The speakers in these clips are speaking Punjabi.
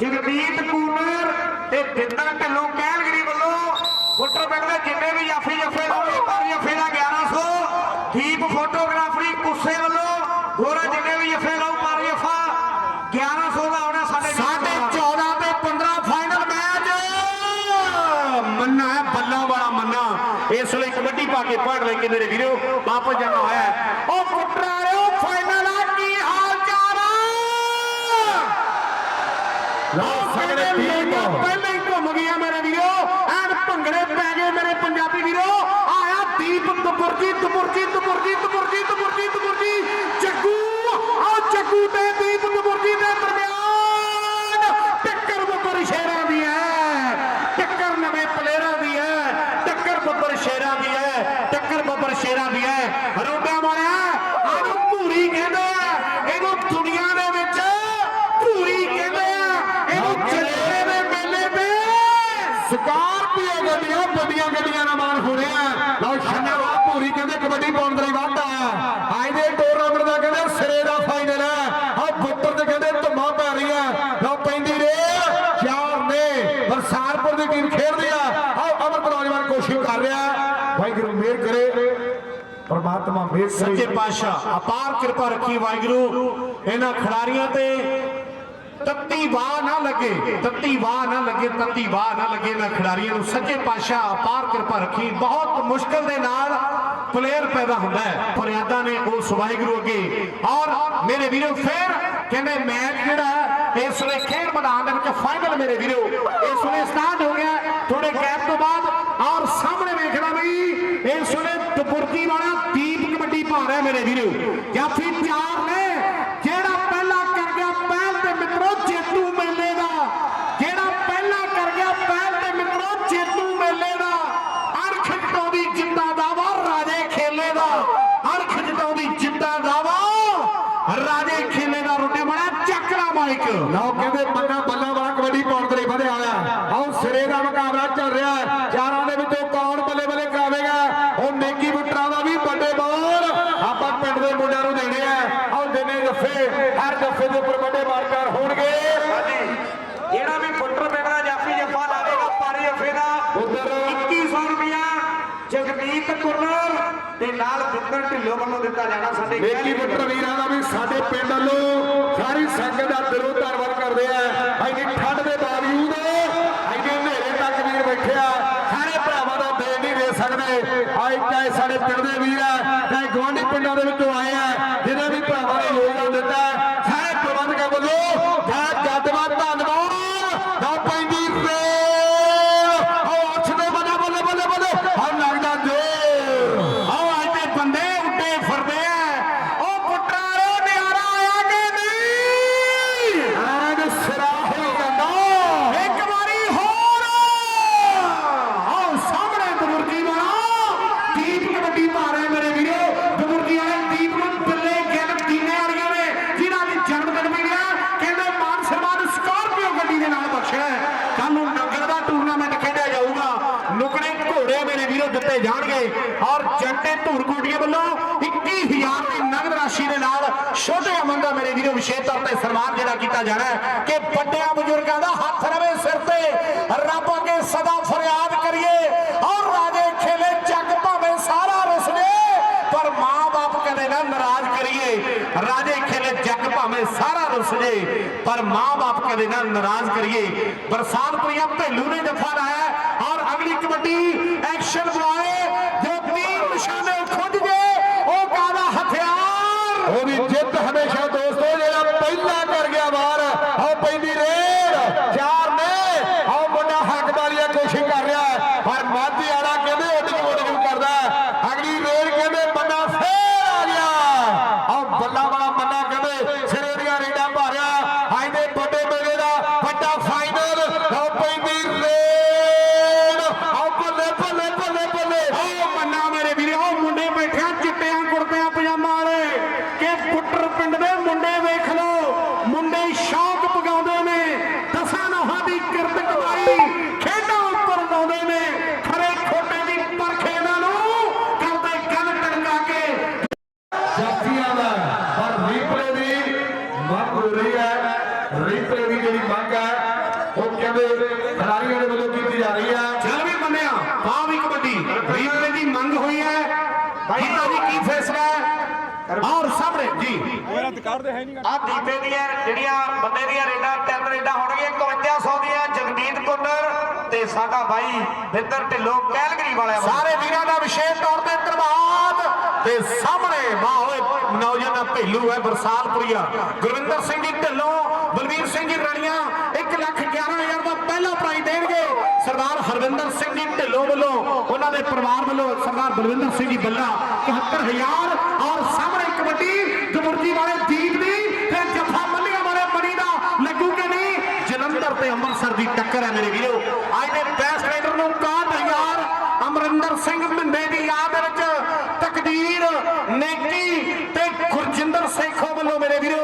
ਜਗਦੀਪ ਕੂਨਰ ਤੇ ਬਿੰਦਰ ਢਿੱਲੋਂ ਕਹਿਲਗਰੀ ਵੱਲੋਂ ਫੁੱਟਰ ਪਿੰਡ ਦੇ ਜਿੰਨੇ ਵੀ ਜਾਫੀ ਜਫੇ ਲਾਉਣੇ ਪਰ ਜਫੇ ਦਾ 1100 ਦੀਪ ਫੋਟੋਗ੍ਰਾਫਰੀ ਕੁੱਸੇ ਵੱਲੋਂ ਗੋਰਾ ਜਿੰਨੇ ਵੀ ਜਫੇ ਲਾਉ ਪਰ ਜਫਾ 1100 ਦਾ ਆਉਣਾ ਸਾਡੇ ਸਾਢੇ 14 ਤੇ 15 ਫਾਈਨਲ ਮੈਚ ਮੰਨਾ ਹੈ, ਬੱਲਾ ਵਾਲਾ ਮੰਨਾ। ਇਸ ਵੇਲੇ ਕਬੱਡੀ ਪਾ ਕੇ ਪੜ ਲੈ ਕੇ ਮੇਰੇ ਵੀਰੋ, ਵਾਪਸ ਜਾਣਾ ਹੋਇਆ ਉਹ ਕੁੱਟਰਾਰਿਓ ਫਾਈਨਲ ਆ ਕੀ ਹਾਲ ਚਾਲ ਆ ਲਓ ਸਗਲੇ ਪਹਿਲਾਂ ਹੀ ਘੁੰਮ ਗਿਆ ਮੇਰੇ ਵੀਰੋ। ਐਨ ਭੰਗੜੇ ਪੈ ਗਏ ਮੇਰੇ ਪੰਜਾਬੀ ਵੀਰੋ। ਆਇਆ ਦੀਪ ਤਪੁਰਜੀ ਤਪੁਰਜੀ ਤਪੁਰਜੀ ਤਪੁਰਜੀ ਤਪੁਰਜੀ ਤਪੁਰਜੀ ਜੱਗੂ ਆ ਜੱਗੂ ਤੇ ਦੀਪ ਤਪੁਰਜੀ ਦੇ ਦਰਮਿਆਨ ਟੱਕਰ ਬੱਬਰ ਸ਼ੇਰਾਂ ਦੀ ਹੈ ਟੱਕਰ ਨਵੇਂ ਪਲੇਅਰਾਂ ਦੀ ਹੈ ਟੱਕਰ ਬੱਬਰ ਸ਼ੇਰਾਂ ਦੀ ਹੈ ਟੱਕਰ ਬੱਬਰ ਸ਼ੇਰਾਂ ਦੀ ਹੈ ਰੋਡਾ ਮਾਰਿਆ ਇਹਨੂੰ ਭੂਰੀ ਕਹਿੰਦੇ ਆ ਇਹਨੂੰ ਦੁਨੀਆ ਦੇ ਵਿੱਚ ਭੂਰੀ ਕਹਿੰਦੇ ਆ ਇਹਨੂੰ ਜਲੇਰੇ ਦੇ ਮੇਲੇ ਤੇ ਸਕਾਰਪੀਓ ਗੱਡੀਆਂ, ਵੱਡੀਆਂ ਗੱਡੀਆਂ ਨਾਲ ਮਾਨ ਹੋ ਰਿਹਾ ਲਓ ਸ਼ੰਨੇਵਾਲ ਭੂਰੀ ਕਹਿੰਦੇ ਕਬੱਡੀ ਪਾਉਣ ਦਾ ਹੀ ਵਾਧਾ ਅੱਜ ਦੇ ਟੂਰਨਾਮੈਂਟ ਦਾ ਕਹਿੰਦੇ ਸਿਰੇ ਦਾ ਫਾਈਨਲ ਹੈ। ਆ ਬੁੱਟਰ ਤੇ ਕਹਿੰਦੇ ਧੁੰਮਾਂ ਪੈ ਰਹੀਆਂ ਲਓ, ਪੈਂਦੀ ਰੇ ਚਾਰ ਨੇ ਬਰਸਾਰਪੁਰ ਦੀ ਟੀਮ ਖੇਡਦੀ ਆ। ਆਓ ਅਮਰ ਨੌਜਵਾਨ ਕੋਸ਼ਿਸ਼ ਕਰ ਰਿਹਾ ਵਾਹਿਗੁਰੂ ਮਿਹਰ ਕਰੇ। ਪਰਮਾਤਮਾ ਮੇਰ ਸੱਚੇ ਪਾਤਸ਼ਾਹ, ਅਪਾਰ ਕਿਰਪਾ ਰੱਖੀ ਵਾਹਿਗੁਰੂ। ਇਹਨਾਂ ਖਿਡਾਰੀਆਂ ਤੇ ਤੱਤੀ ਵਾਹ ਨਾ ਲੱਗੇ ਤੱਤੀ ਵਾਹ ਨਾ ਲੱਗੇ ਤੱਤੀ ਵਾਹ ਨਾ ਲੱਗੇ। ਇਹਨਾਂ ਖਿਡਾਰੀਆਂ ਨੂੰ ਸੱਚੇ ਪਾਤਸ਼ਾਹ ਅਪਾਰ ਕਿਰਪਾ ਰੱਖੀ। ਬਹੁਤ ਮੁਸ਼ਕਲ ਦੇ ਨਾਲ ਪਲੇਅਰ ਪੈਦਾ ਹੁੰਦਾ ਹੈ। ਫਰਿਆਦਾਂ ਨੇ ਉਸ ਵਾਹਿਗੁਰੂ ਅੱਗੇ। ਔਰ ਮੇਰੇ ਵੀਰੋ ਫੇਰ ਕਹਿੰਦੇ ਮੈਚ ਜਿਹੜਾ ਹੈ, ਇਸ ਵੇਲੇ ਖੇਡ ਮੈਦਾਨ ਦੇ ਵਿੱਚ ਫਾਈਨਲ ਮੇਰੇ ਵੀਰੋ। ਇਸ ਵੇਲੇ ਸਟਾਰਟ ਹੋ ਗਿਆ। ਥੋੜੇ ਗੈਪ ਤੋਂ ਬਾਅਦ ਔਰ ਸਾਹਮਣੇ ਵੇਖਣਾ ਬਈ ਇਸ ਵੇਲੇ ਦੁਪੁਰਤੀ ਵਾਲਾ ਦੀਪ ਕਬੱਡੀ ਪਾ ਹੈ ਮੇਰੇ ਵੀਰੋ। ਜਾਫੀ ਚਾਰ ਨੇ ਜਿਹੜਾ ਪਹਿਲਾ ਕਰ ਗਿਆ ਪਹਿਲ ਤੇ ਮਿੱਤਰੋ ਜੇਤੂ ਮੇਲੇ ਦਾ ਜਿਹੜਾ ਪਹਿਲਾ ਕਰ ਗਿਆ ਪਹਿਲ ਤੇ ਮਿੱਤਰੋ ਜੇਤੂ ਮੇਲੇ ਦਾ ਅਰਖ ਜਟਾਉਂਦੀ ਜਿੰਦਾ ਦਾਵਾ ਰਾਜੇ ਖੇਲੇ ਦਾ ਅਰਖ ਜਟਾਉਂਦੀ ਜਿੰਦਾ ਦਾਵਾ ਰਾਜੇ ਖੇਲੇ ਦਾ ਰੋਟੇ ਬਣਾ ਚੱਕਰਾ ਮਾਈਕ ਲਓ ਕਹਿੰਦੇ ਮੰਨਾ ਬੱਲਾ ਵਾਲਾ ਕਬੱਡੀ ਪਾਉਣ ਦੇ ਲਈ ਵਧਿਆ ਹੋਇਆ। ਆਓ ਸਿਰੇ ਦਾ ਮੁਕਾਬਲਾ ਚੱਲ ਰਿਹਾ ਹੈ। ਚਾਰਾਂ ਦੇ ਵਿੱਚੋਂ ਕੌਣ ਬੱਲੇ ਬੱਲੇ ਕਰਾਵੇਗਾ? ਉਹ ਨੇਕੀ ਬੁੱਟਰਾਂ ਦਾ ਵੀ ਵੱਡੇ ਬੋਲ। ਆਪਾਂ ਪਿੰਡ ਦੇ ਮੁੰਡਿਆਂ ਨੂੰ ਦੇਣੇ ਆ। ਆਓ ਦੇਣੇ ਜੱਫੇ ਹਰ ਜੱਫੇ ਦੇ ਉੱਪਰ ਵੱਡੇ ਮਾਰਕਾਰ ਹੋਣਗੇ। ਜਿਹੜਾ ਵੀ ਫੁੱਟਰ ਦਾ ਜਾਫੀ ਜਫਾ ਲਾਵੇਗਾ ਪਰ ਜਫੇ ਦਾ। ਉੱਧਰ। 2100 ਰੁਪਿਆ ਜਗਦੀਪ ਕੁਰਨਰ ਤੇ ਨਾਲ ਬਿੰਦਰ ਢਿੱਲੋਂ ਵੱਲੋਂ ਦਿੱਤਾ ਜਾਣਾ ਸਾਡੇ ਨੇਕੀ ਬੁੱਟਰ ਵੀਰਾਂ ਦਾ ਵੀ ਸਾਡੇ ਪਿੰਡ ਵੱਲੋਂ ਸਾਰੀ ਸੰਗਤ ਦਾ ਦਿਲੋਂ ਧੰਨਵਾਦ ਕਰਦੇ ਆ। ਇੰਨੀ ਠੰਡ ਦੇ ਬਾਵਜੂਦ ਇੰਨੇ ਹਨੇਰੇ ਤੱਕ ਵੀਰ ਬੈਠਿਆ ਸਾਰੇ ਭਰਾਵਾਂ ਦਾ ਦੇ ਨਹੀਂ ਦੇ ਸਕਦੇ। ਆਏ ਚਾਹੇ ਸਾਡੇ ਪਿੰਡ ਦੇ ਵੀਰ ਆ ਚਾਹੇ ਗਵਾਂਢੀ ਪਿੰਡਾਂ ਦੇ ਵਿੱਚੋਂ ਆਏ ਆ ਜਿਹਨੇ ਵੀ ਭਰਾਵਾਂ ਨੇ ਯੋਗਦਾਨ ਦਿੱਤਾ ਸਾਰੇ ਪ੍ਰਬੰਧਕਾਂ ਵੱਲੋਂ ਬਹੁਤ ਜੱਦਵਾ ਧੰਨਵਾਦ ਨਾ ਪੈਂਦੀ ਰੇਲ ਆਓ ਅੱਛ ਦੇ ਬੱਲੇ ਬੱਲੇ ਬੱਲੇ ਬੱਲੇ ਹਾਂ ਲੱਗਦਾ ਜੋਰ ਆਓ ਅੱਜ ਤੇ ਬੰਦੇ ਉੱਡੇ ਫਿਰਦੇ ਆ ਉਹ ਪੁੱਟਾਰੋ ਨਿਆਰਾ ਆਇਆ ਕਿ ਨਹੀਂ ਐਨ ਸਿਰਾ ਹੋਈ ਜਾਂਦਾ ਇੱਕ ਵਾਰੀ ਹੋਰ ਆਓ ਸਾਹਮਣੇ ਦਬੁਰਜੀ ਵਾਲਾ ਦੀਪ ਕਬੱਡੀ ਪਾ ਰਹੇ ਮੇਰੇ ਵੀਰੋ ਦਬੁਰਜੀ ਵਾਲੇ ਦੀਪ ਨੂੰ ਬੱਲੇ ਗਿੱਲ ਦੀਨੇ ਵਾਲੀਆਂ ਨੇ ਜਿਨ੍ਹਾਂ ਦੀ ਜਨਮ ਦਿਨ ਵੀ ਆ ਕਹਿੰਦੇ ਮਾਨ ਸਨਮਾਨ ਸਕਾਰਪੀਓ ਗੱਡੀ ਦੇ ਨਾਲ ਬਖਸ਼ਿਆ ਕੱਲ ਨੂੰ ਨੰਗਲ ਦਾ ਟੂਰਨਾਮੈਂਟ ਖੇਡਿਆ ਜਾਊਗਾ ਨੁਕੜੇ ਘੋੜੇ ਮੇਰੇ ਵੀਰੋ ਦਿੱਤੇ ਜਾਣਗੇ ਔਰ ਜੰਟੇ ਧੂਰਕੋਟੀਆਂ ਵੱਲੋਂ 21000 ਦੀ ਨਗਦ ਰਾਸ਼ੀ ਦੇ ਨਾਲ ਛੋਟੇ ਅਮਨ ਦਾ ਮੇਰੇ ਵੀਰੋ ਵਿਸ਼ੇਸ਼ ਤੌਰ ਤੇ ਸਨਮਾਨ ਜਿਹੜਾ ਕੀਤਾ ਜਾਣਾ ਹੈ ਕਿ ਵੱਡਿਆਂ ਬਜ਼ੁਰਗਾਂ ਦਾ ਹੱਥ ਰਵੇ ਸਿਰ ਤੇ। ਰੱਬ ਅੱਗੇ ਸਦਾ ਫਰਿਆਦ ਕਰੀਏ ਔਰ ਰਾਜੇ ਖੇਲੇ ਜੱਗ ਭਾਵੇਂ ਸਾਰਾ ਰੁੱਸ ਜੇ, ਪਰ ਮਾਂ-ਬਾਪ ਕਦੇ ਨਾ ਨਾਰਾਜ਼ ਕਰੀਏ। ਰਾਜੇ ਖੇਲੇ ਜੱਗ ਭਾਵੇਂ ਸਾਰਾ ਰੁੱਸ ਜੇ, ਪਰ ਮਾਂ-ਬਾਪ ਕਦੇ ਨਾ ਨਾਰਾਜ਼ ਕਰੀਏ। ਬਰਸਾਤਪੁਰੀਆ ਭੇਲੂ ਨੇ ਜੱਫਾ ਲਾਇਆ ਔਰ ਅਗਲੀ ਕਬੱਡੀ ਐਕਸ਼ਨ ਬੁਲਾਏ, ਜੋ ਤੀਰ ਨਿਸ਼ਾਨੇ ਖੁੱਜ ਜੇ ਉਹ ਕਾਦਾ ਹਥਿਆਰ। ਉਹਦੀ ਜਿੱਤ ਹਮੇਸ਼ਾ ਦੋਸਤੋ ਜਿਹੜਾ ਪਹਿਲਾ ਕਰ ਗਿਆ ਬਾਹਰ ਆਓ ਪੈਂਦੀ ਰੇਡ ਚਾਰ ਨੇ ਆਓ ਮੁੰਡਾ ਹੱਕ ਵਾਲੀਆ ਕੋਸ਼ਿਸ਼ ਕਰ ਰਿਹਾ ਹੈ। ਪਰ ਮਾਝੀ ਵਾਲਾ ਕਹਿੰਦੇ ਉੱਡ ਕੇ ਉੱਡ ਕੇ ਕਰਦਾ ਹੈ। ਅਗਲੀ ਰੇਡ ਕਹਿੰਦੇ ਬੰਦਾ ਫੇਰ ਆ ਗਿਆ ਆਓ ਬੱਲਾ ਵਾਲਾ ਬੰਦਾ ਕਹਿੰਦੇ ਸਿਰੇ ਦੀਆਂ ਰੇਡਾਂ ਭਾਰਿਆ ਅੱਜ ਦੇ ਵੱਡੇ ਮੇਲੇ ਦਾ ਵੱਡਾ ਫਾਈਨਲ ਆਓ ਪੈਂਦੀ ਰੇਡ ਆਓ ਬੱਲੇ ਬੱਲੇ ਬੱਲੇ ਬੱਲੇ ਆਓ ਮੰਨਾ ਮੇਰੇ ਵੀਰੇ ਉਹ ਮੁੰਡੇ ਬੈਠਿਆ ਚਿੱਟਿਆਂ ਕੁੜਤਿਆਂ ਪਜਾਮਾ ਵਾਲੇ ਕਿ ਪੁੱਟਰ ਪਿੰਡ ਦੇ ਮੁੰਡੇ ਵੇਖ ਲਓ ਮੁੰਡੇ ਸ਼ੌਕ ਪਗਾਉਂਦੇ ਨੇ ਦਸਾਂ ਨੋਹਾਂ ਦੀ ਕਿਰਤ ਕਮਾਈ ਖੇਡਾਂ ਉੱਪਰ ਲਾਉਂਦੇ ਨੇ ਖਰੇ ਖੋਟੇ ਦੀ ਪਰਖ ਇਹਨਾਂ ਨੂੰ ਕਰਦੇ ਗੱਲ ਟੰਗਾ ਕੇ ਜਾਫੀਆਂ ਦਾ ਪਰ ਰੀਪਲੇ ਦੀ ਮੰਗ ਹੋ ਰਹੀ ਹੈ ਰੀਪਲੇ ਦੀ ਜਿਹੜੀ ਮੰਗ ਹੈ ਉਹ ਕਹਿੰਦੇ ਖਿਡਾਰੀਆਂ ਦੇ ਵੱਲੋਂ ਕੀਤੀ ਜਾ ਰਹੀ ਹੈ ਚੱਲ ਵੀ ਮੰਨਿਆ ਹਾਂ ਵੀ ਕਬੱਡੀ ਰੀਪਲੇ ਦੀ ਮੰਗ ਹੋਈ ਹੈ ਗੀਤਾ ਜੀ ਕੀ ਫੈਸਲਾ ਹੈ ਔਰ ਸਾਹਮਣੇ ਜੀ। ਆ ਦੀਪੇ ਦੀਆਂ ਜਿਹੜੀਆਂ ਬੰਦੇ ਦੀਆਂ ਰੇਡਾਂ, ਤਿੰਨ ਰੇਡਾਂ ਹੋਣਗੀਆਂ 5100 ਦੀਆਂ ਜਗਮੀਤ ਕੁੰਨਰ ਤੇ ਸਾਡਾ ਬਾਈ ਵਿੰਦਰ ਢਿੱਲੋਂ, ਕੈਲਗਰੀ ਵਾਲਿਆਂ ਸਾਰੇ ਵੀਰਾਂ ਦਾ ਵਿਸ਼ੇਸ਼ ਤੌਰ ਤੇ ਧੰਨਵਾਦ। ਤੇ ਸਾਹਮਣੇ ਵਾਹ ਨੌਜਵਾਨ ਭੇਲੂ ਹੈ, ਬਰਸਾਲਪੁਰੀਆ। ਗੁਰਵਿੰਦਰ ਸਿੰਘ ਜੀ ਢਿੱਲੋਂ, ਬਲਵੀਰ ਸਿੰਘ ਜੀ ਰਣੀਆਂ 1 ਲੱਖ 11000 ਦਾ ਪਹਿਲਾ ਪ੍ਰਾਈਜ਼ ਦੇਣਗੇ। ਸਰਦਾਰ ਹਰਵਿੰਦਰ ਸਿੰਘ ਜੀ ਢਿੱਲੋਂ ਵੱਲੋਂ, ਉਹਨਾਂ ਦੇ ਪਰਿਵਾਰ ਵੱਲੋਂ ਸਰਦਾਰ ਬਲਵਿੰਦਰ ਸਿੰਘ ਜੀ ਬੱਲਾ 71000 ਔਰ ਸਾਹਮਣੇ ਕਬੱਡੀ ਵਾਲੇ ਦੀਪ ਦੀ ਤੇ ਜੱਫਾ ਮੱਲੀਆਂ ਵਾਲੇ ਮਣੀ ਦਾ ਲੱਗੂ ਕਿ ਨਹੀਂ? ਜਲੰਧਰ ਤੇ ਅੰਮ੍ਰਿਤਸਰ ਦੀ ਟੱਕਰ ਹੈ ਮੇਰੇ ਵੀਰੋ। ਅੱਜ ਦੇ ਬੈਸਟ ਰਾਈਡਰ ਨੂੰ 61000 ਅਮਰਿੰਦਰ ਸਿੰਘ ਮਿੰਦੇ ਦੀ ਯਾਦ ਵਿੱਚ ਤਕਦੀਰ ਨੇਕੀ ਤੇ ਗੁਰਜਿੰਦਰ ਸੇਖੋਂ ਵੱਲੋਂ ਮੇਰੇ ਵੀਰੋ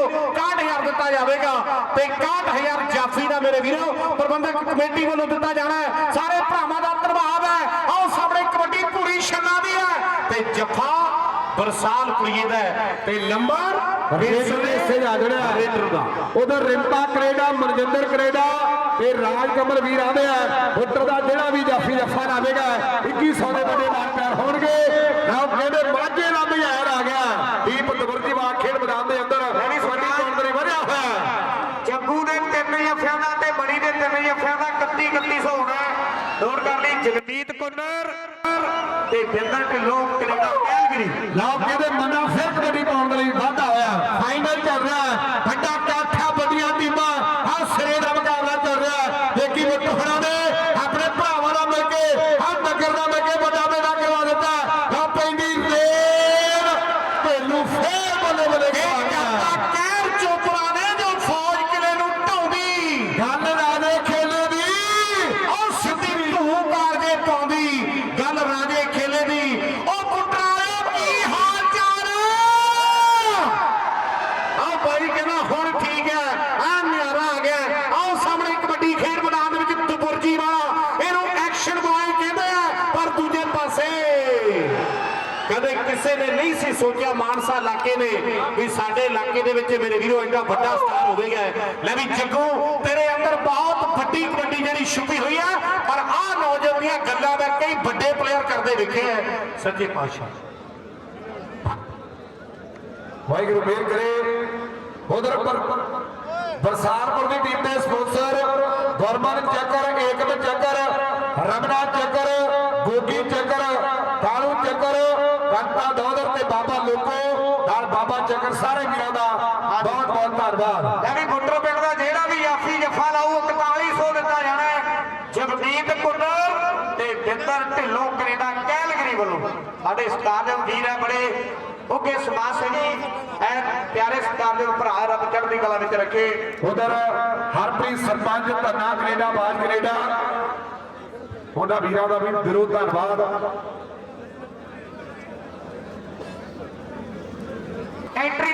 ਦਿੱਤਾ ਜਾਵੇਗਾ ਤੇ 61000 ਜਾਫੀ ਦਾ ਮੇਰੇ ਵੀਰੋ, ਪ੍ਰਬੰਧਕ ਕਮੇਟੀ ਵੱਲੋਂ ਦਿੱਤਾ ਜਾਣਾ ਹੈ। ਸਾਰੇ ਭਰਾਵਾਂ ਦਾ ਧੰਨਵਾਦ ਹੈ। ਆਓ ਸਾਹਮਣੇ ਕਬੱਡੀ ਪੂਰੀ ਛੰਨਾ ਦੀ ਹੈ ਤੇ ਜਫਾ ਬਰਸਾਲ ਕੁੜੀਏ ਦਾ ਤੇ ਨੰਬਰ ਰੇਸ ਦੇ ਆ ਜਿਹੜਾ ਰੇਡਰ ਦਾ। ਉਧਰ ਰਿੰਪਾ ਕਰੇਡਾ ਮਨਜਿੰਦਰ ਕਰੇਡਾ ਤੇ ਰਾਜ ਕਮਲ ਵੀਰ ਆਦੇ ਆ। ਫੁੱਟਰ ਦਾ ਜਿਹੜਾ ਵੀ ਜਾਫੀ ਜੱਫਾ ਲਾਵੇਗਾ 2100 ਦੇ ਵੱਡੇ ਮਾਰ ਪਿਆਰ ਹੋਣਗੇ। ਨਾ ਕਹਿੰਦੇ ਮਾਝੇ ਦਾ ਬਿਹਾਰ ਆ ਗਿਆ। ਦੀਪ ਦਬਰਜੀ ਵਾਲ ਖੇਡ ਮੈਦਾਨ ਦੇ ਅੰਦਰ ਐਵੀ ਸਵਾਡੀ ਕੌਂਟਰੀ ਵਧਿਆ ਹੋਇਆ। ਜੱਗੂ ਦੇ ਤਿੰਨ ਜੱਫਿਆਂ ਦਾ ਤੇ ਬੜੀ ਦੇ ਤਿੰਨ ਜੱਫਿਆਂ ਦਾ 31 3100 ਹੋਣਾ। ਨੋਟ ਕਰ ਲਈ ਜਗਮੀਤ ਕੁੰਨਰ ਤੇ ਵਿੰਦਰ ਢਿੱਲੋਂ ਕੈਨੇਡਾ ਕੈਲਗਰੀ ਲਓ ਕਹਿੰਦੇ ਮਨਾ ਫਿਰ ਕਬੱਡੀ ਪਾਉਣ ਦੇ ਲਈ ਵਾਧਾ ਹੋਇਆ ਫਾਈਨਲ ਚੱਲ ਰਿਹਾ ਹੈ ਵੱਡਾ ਕਾਠਾ ਵੱਡੀਆਂ ਟੀਮਾਂ ਆ ਸਿਰੇ ਦਾ ਮੁਕਾਬਲਾ ਚੱਲ ਰਿਹਾ ਹੈ ਦੇਖੀ ਮੁੱਠਣਾ ਦੇ ਆਪਣੇ ਭਰਾਵਾਂ ਦਾ ਮਿਲ ਕੇ ਆ ਨਗਰ ਦਾ ਮਿਲ ਕੇ ਵੱਡਾ ਮੇਲਾ ਕਰਵਾ ਦਿੱਤਾ ਆ ਪੈਂਦੀ ਰੇਲ ਭੇਲੂ ਫੇਰ ਬੱਲੇ ਬੱਲੇ ਕਰਦਾ ਕਹਿਰ ਚੋਪੜਾ ਨੇ ਜੋ ਫੌਜ ਕਿਲੇ ਨੂੰ ਢਾਉਂਦੀ ਗੱਲ ਰਾਜੇ ਖੇਲੇ ਦੀ ਉਹ ਸਿੱਧੀ ਧੂ ਕਾਰਜੇ ਪਾਉਂਦੀ ਗੱਲ ਰਾਜੇ ਖੇਲੇ ਦੀ ਉਹ ਪੁੱਤਰਾ ਕੀ ਹਾਲ ਚਾਲ ਆ ਬਾਈ ਕਹਿੰਦਾ ਹੁਣ ਠੀਕ ਹੈ ਆ ਨਿਆਰਾ ਆ ਗਿਆ ਆਓ ਸਾਹਮਣੇ ਕਬੱਡੀ ਖੇਡ ਮੈਦਾਨ ਦੇ ਵਿੱਚ ਦੁਬੁਰਜੀ ਵਾਲਾ ਇਹਨੂੰ ਐਕਸ਼ਨ ਬॉय ਕਹਿੰਦੇ ਆ ਪਰ ਦੂਜੇ ਪਾਸੇ ਕਦੇ ਕਿਸੇ ਨੇ ਨਹੀਂ ਸੀ ਸੋਚਿਆ ਮਾਨਸਾ ਇਲਾਕੇ ਨੇ ਵੀ ਸਾਡੇ ਇਲਾਕੇ ਦੇ ਵਿੱਚ ਮੇਰੇ ਵੀਰੋ ਇੰਨਾ ਵੱਡਾ ਸਟਾਰ ਹੋਵੇਗਾ। ਲੈ ਵੀ ਜੱਗੂ, ਤੇਰੇ ਅੰਦਰ ਬਹੁਤ ਵੱਡੀ ਕਬੱਡੀ ਜਿਹੜੀ ਛੁਪੀ ਹੋਈ ਆ, ਪਰ ਆਹ ਨੌਜਵਾਨ ਦੀਆਂ ਗੱਲਾਂ ਦਾ ਕਈ ਵੱਡੇ ਪਲੇਅਰ ਕਰਦੇ ਵੇਖੇ ਆ। ਸੱਚੇ ਪਾਤਸ਼ਾਹ। ਵਾਹਿਗੁਰੂ ਮਿਹਰ ਕਰੇ। ਉਧਰ ਪਰ ਬਰਸਾਰਪੁਰ ਦੀ ਟੀਮ ਦੇ ਸਪਾਂਸਰ ਗੁਰਮਨ ਚੱਕਰ, ਏਕਮ ਚੱਕਰ, ਰਮਨਾ ਚੱਕਰ, ਗੋਗੀ ਚੱਕਰ ਸਾਰੇ ਵੀਰਾਂ ਦਾ। ਬਹੁਤ ਬਹੁਤ ਧੰਨਵਾਦ। ਲੈ ਵੀ ਬੁੱਟਰ ਪਿੰਡ ਦਾ ਜਿਹੜਾ ਵੀ ਆਫੀ ਜੱਫਾ ਲਾਊ 4100 ਦਿੱਤਾ ਜਾਣਾ ਜਗਮੀਤ ਕੁੰਨਰ ਤੇ ਵਿੰਦਰ ਢਿੱਲੋਂ ਕੈਨੇਡਾ ਕੈਲਗਰੀ ਵੱਲੋਂ। ਸਾਡੇ ਸਟਾਰ ਵੀਰ ਹੈ ਬੜੇ ਉੱਗੇ ਸਮਾਜ ਸੇਵੀ ਐ ਪਿਆਰੇ ਸਟਾਰ ਦੇ ਭਰਾ ਰੱਬ ਚੜ੍ਹਦੀ ਕਲਾ ਵਿੱਚ ਰੱਖੇ। ਉਧਰ ਹਰਪ੍ਰੀਤ ਸਰਪੰਚ ਧੰਨਾ ਕੈਨੇਡਾ ਬਾਜ ਕੈਨੇਡਾ। ਉਹਨਾਂ ਵੀਰਾਂ ਦਾ ਵੀ ਦਿਲੋਂ ਧੰਨਵਾਦ।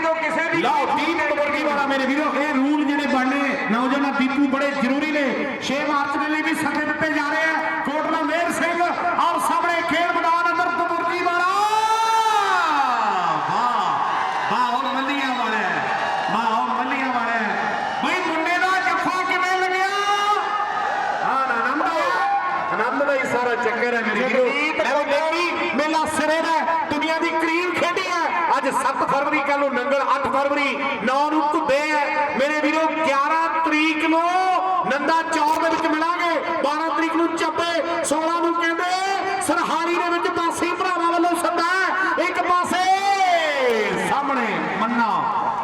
ਤੋਂ ਕਿਸੇ ਵੀ ਲਓ ਕਬੱਡੀ ਵਾਲਾ ਮੇਰੇ ਵੀਰੋ ਇਹ ਰੂਲ ਜਿਹੜੇ ਬਣਨੇ ਨੌਜਵਾਨਾਂ ਦੀਪੂ ਬੜੇ ਜ਼ਰੂਰੀ ਨੇ। 6 ਮਾਰਚ ਦੇ ਲਈ ਵੀ ਸੱਦੇ ਦਿੱਤੇ ਜਾ ਰਹੇ ਆ ਕੋਟਲਾ ਮੇਰ ਸਿੰਘ ਔਰ ਸਾਹਮਣੇ ਖੇਡ ਮੈਦਾਨ ਅੰਦਰ ਕਬੱਡੀ ਵਾਲਾ ਵਾਹ ਵਾਹ ਉਹ ਮੱਲੀਆਂ ਵਾਲਾ ਵਾਹ ਉਹ ਮੱਲੀਆਂ ਵਾਲਾ ਬਈ ਮੁੰਡੇ ਦਾ ਜੱਫਾ ਕਿਵੇਂ ਲੱਗਿਆ ਹਾਂ ਆਨੰਦ ਆਇਆ ਆਨੰਦ ਦਾ ਹੀ ਸਾਰਾ ਚੱਕਰ ਹੈ ਮੇਰੇ ਵੀਰੋ ਜਗਦੀਪ ਐਵੇਂ ਦੇਖੀ ਮੇਲਾ ਸਿਰੇ ਦਾ ਹੈ, ਦੁਨੀਆ ਦੀ ਕਰੀਮ ਖੇਡੀ ਹੈ ਅੱਜ 7 ਫਰਵਰੀ ਕੱਲ ਨੂੰ ਨੰਗਲ 8 ਫਰਵਰੀ 9 ਨੂੰ ਘੁੱਬੇ ਹੈ ਮੇਰੇ ਵੀਰੋ 11 ਤਰੀਕ ਨੂੰ ਨੰਦਾ ਚੌਰ ਦੇ ਵਿੱਚ ਮਿਲਾਂਗੇ। 12 ਤਰੀਕ ਨੂੰ ਚੱਬੇ 16 ਨੂੰ ਕਹਿੰਦੇ ਸਰਹਾਰੀ ਦੇ ਵਿੱਚ ਬਾਸੀ ਭਰਾਵਾਂ ਵੱਲੋਂ ਸੱਦਾ। ਇੱਕ ਪਾਸੇ ਸਾਹਮਣੇ ਮੰਨਾ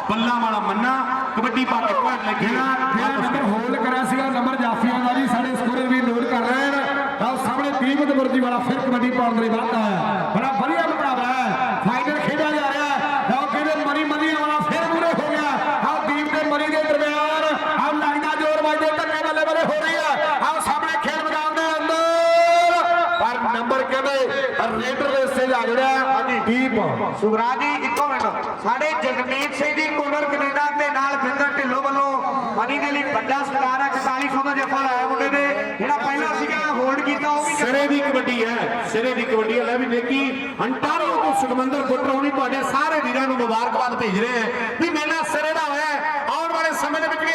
ਬੱਲਾ ਵਾਲਾ ਮੰਨਾ ਕਬੱਡੀ ਪਾ ਕੇ ਲੱਗਿਆ ਜਿਹੜਾ ਨੰਬਰ ਹੋਲਡ ਕਰਿਆ ਸੀਗਾ ਨੰਬਰ ਜਾਫੀਆਂ ਦਾ ਜੀ ਸਾਡੇ ਸਕੋਰਰ ਵੀ ਨੋਟ ਕਰ ਰਹੇ ਨੇ। ਆਹ ਸਾਹਮਣੇ ਦੀਪਤ ਮੁਰਜੀ ਵਾਲਾ ਫਿਰ ਕਬੱਡੀ ਪਾਉਣ ਦੇ ਵਾਧਾ ਹੈ ਬੜਾ ਵਧੀਆ ਮੁਕਾਬਲਾ ਹੈ ਫਾਈਨਲ ਖੇਡਿਆ ਜਾ ਰਿਹਾ ਹੈ ਆਹ ਕਹਿੰਦੇ ਮਨੀ ਮਨੀਆਂ ਵਾਲਾ ਫਿਰ ਮੂਰੇ ਹੋ ਗਿਆ ਆਹ ਦੀਪ ਤੇ ਮਨੀ ਦੇ ਦਰਮਿਆਨ ਆਹ ਲੱਗਦਾ ਜ਼ੋਰ ਵੱਜਦੇ ਧੱਕੇ ਬੱਲੇ ਬੱਲੇ ਹੋ ਰਹੀ ਹੈ ਆਹ ਸਾਹਮਣੇ ਖੇਡ ਮੈਦਾਨ ਦੇ ਅੰਦਰ ਪਰ ਨੰਬਰ ਕਹਿੰਦੇ ਰੇਡਰ ਦੇ ਹਿੱਸੇ ਜਾ ਜੜਿਆ ਹਾਂਜੀ ਦੀਪ। ਸੁਖਰਾਜ ਜੀ, ਇੱਕੋ ਮਿੰਟ। ਸਾਡੇ ਜਗਮੀਤ ਸਿੰਘ ਜੀ ਕੁੰਨਰ ਕੈਨੇਡਾ ਤੇ ਨਾਲ ਵਿੰਦਰ ਢਿੱਲੋਂ ਵੱਲੋਂ ਮਨੀ ਦੇ ਲਈ ਵੱਡਾ ਸਤਿਕਾਰ ਹੈ। 4100 ਦਾ ਜੱਫਾ ਲਾਇਆ ਮੁੰਡੇ ਨੇ ਜਿਹੜਾ ਪਹਿਲਾਂ ਸੀਗਾ ਹੋਲਡ ਕੀਤਾ, ਉਹ ਵੀ ਸਿਰੇ ਦੀ ਕਬੱਡੀ ਹੈ। ਸਿਰੇ ਦੀ ਕਬੱਡੀ ਲੈ ਵੀ ਦੇਖੀ ਅੰਟਾਰੀਓ ਤੋਂ ਸੁਖਮੰਦਰ ਗੁੱਟਰੋਣੀ ਤੁਹਾਡੇ ਸਾਰੇ ਵੀਰਾਂ ਨੂੰ ਮੁਬਾਰਕਬਾਦ ਭੇਜ ਰਹੇ ਹੈ। ਵੀ ਮੇਲਾ ਸਿਰੇ ਦਾ ਹੋਇਆ ਆਉਣ ਵਾਲੇ ਸਮੇਂ ਦੇ ਵਿੱਚ ਵੀ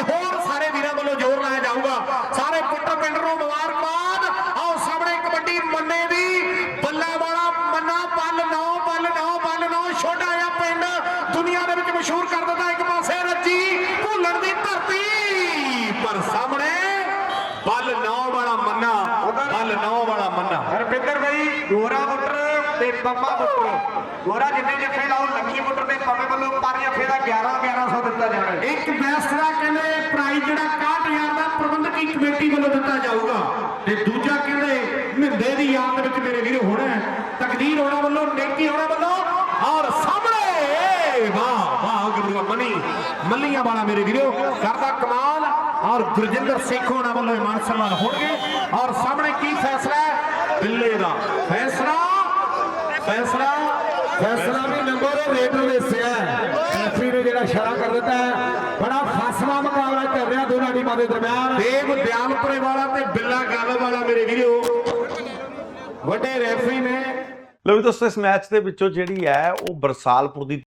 ਹੋਰ ਸਾਰੇ ਗੋਰਾ ਜਿੰਨੇ ਜੱਫੇ ਲਾਓ ਲੱਖੀ ਬੁੱਟਰ ਤੇ ਪੰਮੇ ਵੱਲੋਂ ਪਰ ਜੱਫੇ ਦਾ 11 1100 ਦਿੱਤਾ ਜਾਣਾ ਇੱਕ ਬੈਸਟ ਕਹਿੰਦੇ ਪ੍ਰਾਈਜ਼ ਜਿਹੜਾ 61000 ਦਾ ਪ੍ਰਬੰਧਕੀ ਕਮੇਟੀ ਵੱਲੋਂ ਦਿੱਤਾ ਜਾਊਗਾ। ਤੇ ਦੂਜਾ ਕਹਿੰਦੇ ਮਹਿੰਦੇ ਦੀ ਯਾਦ ਦੇ ਵਿੱਚ ਮੇਰੇ ਵੀਰੋ ਹੋਣਾ ਤਕਦੀਰ ਹੋਣਾ ਵੱਲੋਂ, ਨੇਕੀ ਹੋਣਾ ਵੱਲੋਂ, ਔਰ ਸਾਹਮਣੇ ਵਾਹ ਵਾਹ ਗੱਭਰੂ ਮਨੀ ਮੱਲੀਆਂ ਵਾਲਾ ਮੇਰੇ ਵੀਰੋ, ਕਰਦਾ ਕਮਾਲ, ਔਰ ਗੁਰਜਿੰਦਰ ਸਿੰਘ ਹੋਣਾ ਵੱਲੋਂ ਇਹ ਮਾਨ ਸਨਮਾਨ ਹੋਣਗੇ। ਔਰ ਸਾਹਮਣੇ ਕੀ ਫੈਸਲਾ ਹੈ? ਬਿੱਲੇ ਦਾ ਫੈਸਲਾ। ਫੈਸਲਾ ਫੈਸਲਾ ਵੀ ਨੰਬਰ ਰੇਡਰ ਵੇਸਿਆ ਰੈਫਰੀ ਨੇ ਜਿਹੜਾ ਇਸ਼ਾਰਾ ਕਰ ਦਿੱਤਾ ਹੈ ਬੜਾ ਫਾਸਲਾ ਮੁਕਾਬਲਾ ਚੱਲ ਰਿਹਾ ਦੋਨਾਂ ਟੀਮਾਂ ਦੇ ਦਰਮਿਆਨ। ਦੇਵ ਦਿਆਲਪੁਰੇ ਵਾਲਾ ਤੇ ਬਿੱਲਾ ਗੱਲ ਵਾਲਾ ਮੇਰੇ ਵੀਰੋ। ਵੱਡੇ ਰੈਫਰੀ ਨੇ। ਲੋ ਵੀ ਦੋਸਤੋ ਇਸ ਮੈਚ ਦੇ ਵਿੱਚੋਂ ਜਿਹੜੀ ਹੈ ਉਹ ਬਰਸਾਲਪੁਰ ਦੀ